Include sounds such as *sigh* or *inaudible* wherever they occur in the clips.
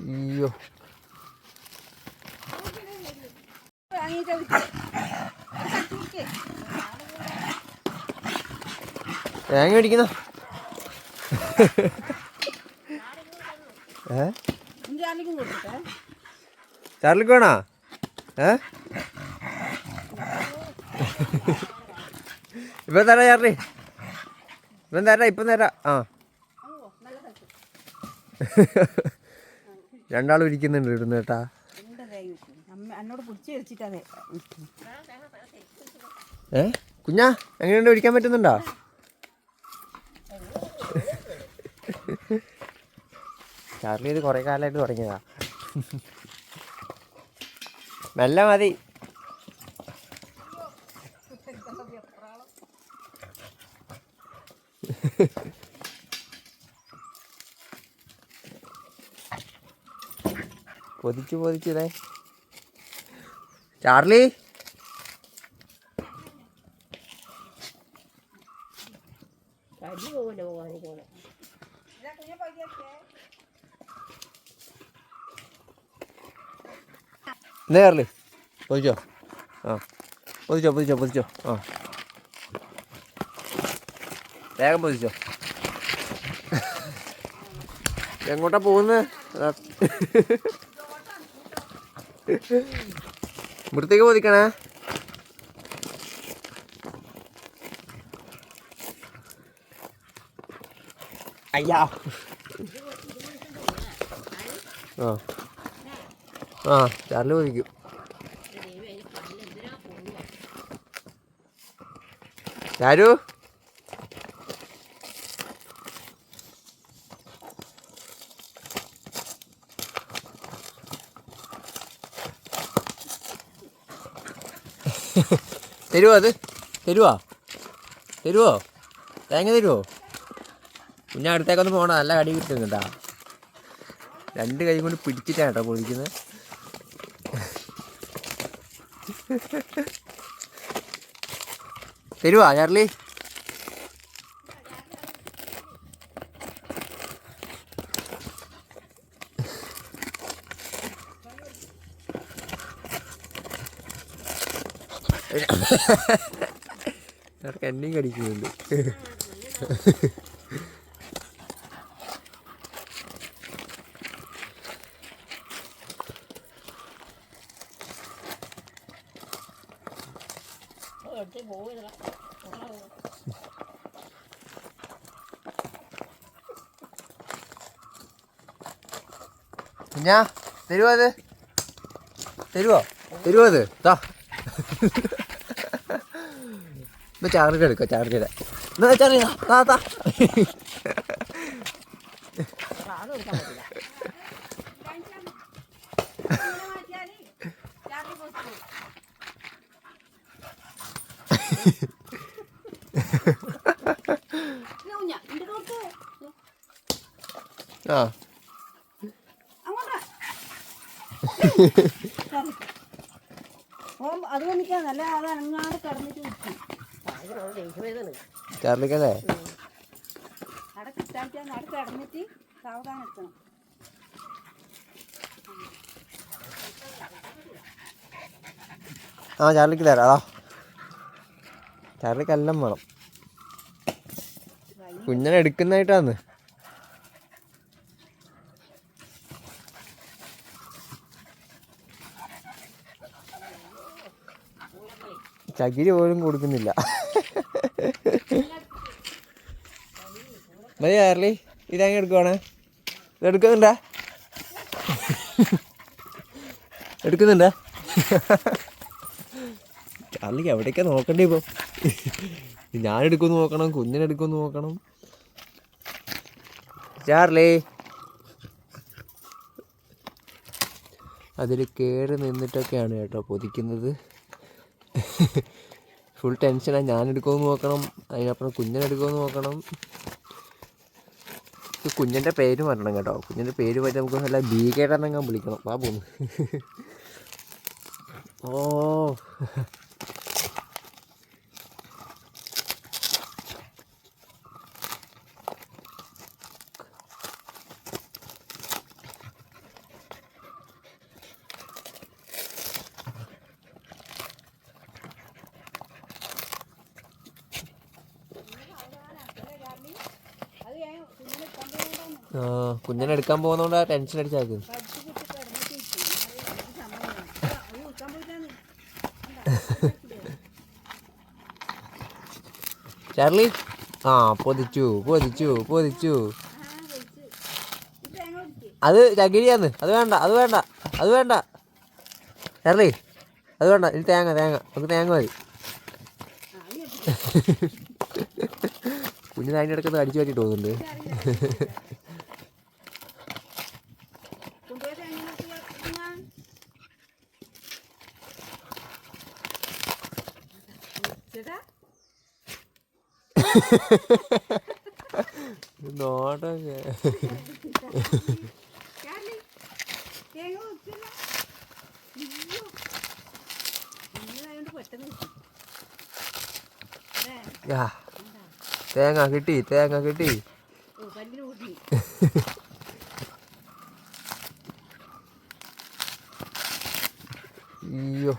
അയ്യോ. തേങ്ങ അടിക്കുന്ന ചാർലിക്ക് വേണോ ഏ? ഇപ്പം തരാം ചാർലി. ഇപ്പം തരാം ഇപ്പം തരാം. ആ. രണ്ടാളും ഇരിക്കുന്നുണ്ട് ഇടുന്ന കേട്ടാ. ഏ? കുഞ്ഞാ എങ്ങനെയുണ്ട്? ഒഴിക്കാൻ പറ്റുന്നുണ്ടോ? ചാർലി ഇത് കുറേ കാലമായിട്ട് തുടങ്ങിയതാ. മെല്ലെ മതി. പൊതിച്ചു പൊതിച്ചതേ ചാർലി? ഇതാ ചാർലി പൊതിച്ചോ. ആ. പൊതിച്ചോ പൊതിച്ചോ പൊതിച്ചോ. ആ. വേഗം പൊതിച്ചോ. എങ്ങോട്ടാ പോകുന്നത് വൃത്തിക്ക് പോതിക്കണേ. അയ്യാ. ആ. ആ ചാറിൽ പോതിക്കും. ചാരു? തരുവോ അത്? തരുവോ? തരുവോ? തേങ്ങ തരുവോ? പിന്നെ അടുത്തേക്കൊന്ന് പോകണം നല്ല കടി കിട്ടും കേട്ടാ. രണ്ട് കൈ കൊണ്ട് പിടിച്ചിട്ടാണ് കേട്ടോ പൊളിക്കുന്നത് തരുവാ ചാർലി? ഇടയ്ക്ക് എന്നെയും കടിക്കുന്നുണ്ട്. കുഞ്ഞാ തരുവോ അത്? തരുവോ? തരുവോ അത്? താ എന്നാ ചാർജ് എടുക്കുക ചാർജ് എടുക്കാം എന്നാ ചാർജ് താ താ ആൾ കൊടുക്കാൻ പറ്റില്ല ആ. ഓം അത് വന്നിക്കാൻ നല്ല അത് അനങ്ങാണ്ട് കിടന്നിട്ട് ചാർലിക്കല്ലേ ആ ചാർലിക്ക് തരാം അതാ ചാർലിക്ക് എല്ലാം വേണം. കുഞ്ഞനെ എടുക്കുന്നതായിട്ടാന്ന്. ചകിരി പോലും കൊടുക്കുന്നില്ല. മതി ആർലി ഇതങ്ങ് എടുക്കുവാണ്. ഇത് എടുക്കുന്നുണ്ടാ? എടുക്കുന്നുണ്ടാ? ചാർലിക്ക് എവിടേക്കാ നോക്കണ്ടേ ഇപ്പൊ? ഞാൻ എടുക്കുമെന്ന് നോക്കണം കുഞ്ഞിനെടുക്കുമെന്ന് നോക്കണം. ചാർലി. അതിൽ കയറി നിന്നിട്ടൊക്കെയാണ് കേട്ടോ പൊതിക്കുന്നത്. ഫുൾ ടെൻഷനാണ് ഞാൻ എടുക്കുമെന്ന് നോക്കണം. അതിനപ്പുറം കുഞ്ഞിനെടുക്കുമെന്ന് നോക്കണം. കുഞ്ഞിന്റെ പേര് മാറ്റണം കേട്ടോ. കുഞ്ഞിന്റെ പേര് മാറ്റി നമുക്ക് നല്ല ഭീകരനെങ്ങാൻ വിളിക്കണം. ബാബു *laughs* ഓ ആ കുഞ്ഞിനെ എടുക്കാൻ പോകുന്നോണ്ട് ആ ടെൻഷൻ പോയിട്ടാണ്. ചാർലി? ആ പൊതിച്ചു പൊതിച്ചു പൊതിച്ചു. അത് ചകിരിയാന്ന്. അത് വേണ്ട അത് വേണ്ട അത് വേണ്ട. ചാർലി അത് വേണ്ട. ഇനി തേങ്ങ തേങ്ങ. നമുക്ക് തേങ്ങ മതി. ആ, അത് എടുത്ത്. കുഞ്ഞിന് അതിന്റെ ഇടയ്ക്ക് അടിച്ചു പറ്റിയിട്ട് പോകുന്നുണ്ട്. ചേട്ടാ നോട്ടൊക്കെ തേങ്ങ കിട്ടും. തേങ്ങ കിട്ടി. അയ്യോ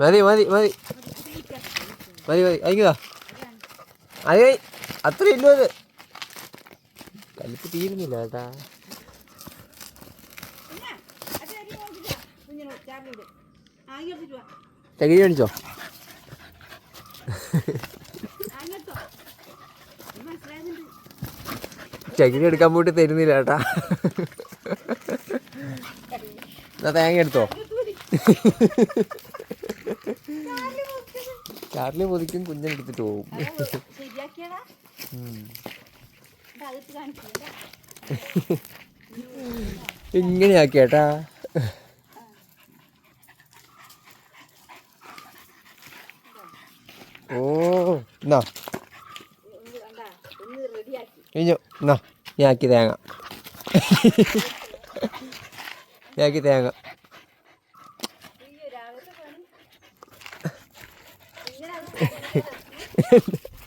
മതി മതി മതി. മതി. മതി. അയക്കുതാ. അതെ അത്ര ഇല്ലോ അത്. കലിപ്പ് തീരുന്നില്ല കേട്ടാ ചകിരി മേടിച്ചോ. ചകിരി എടുക്കാൻ പോയിട്ട് തരുന്നില്ല കേട്ടാ എന്നാ തേങ്ങ എടുത്തോ. ചാർലി പൊതിക്കും കുഞ്ഞിനെടുത്തിട്ട് പോകും അതാ ശരിയാക്കിയതാ ഉം. ഇത് അകത്ത് കാണിച്ചില്ല ഇങ്ങനെയാക്കി കേട്ടാ ഓ എന്നാ കഴിഞ്ഞു എന്നാ ഞാൻ ആക്കി തേങ്ങ. ഞാക്കി തേങ്ങ. ഇങ്ങനെ അത്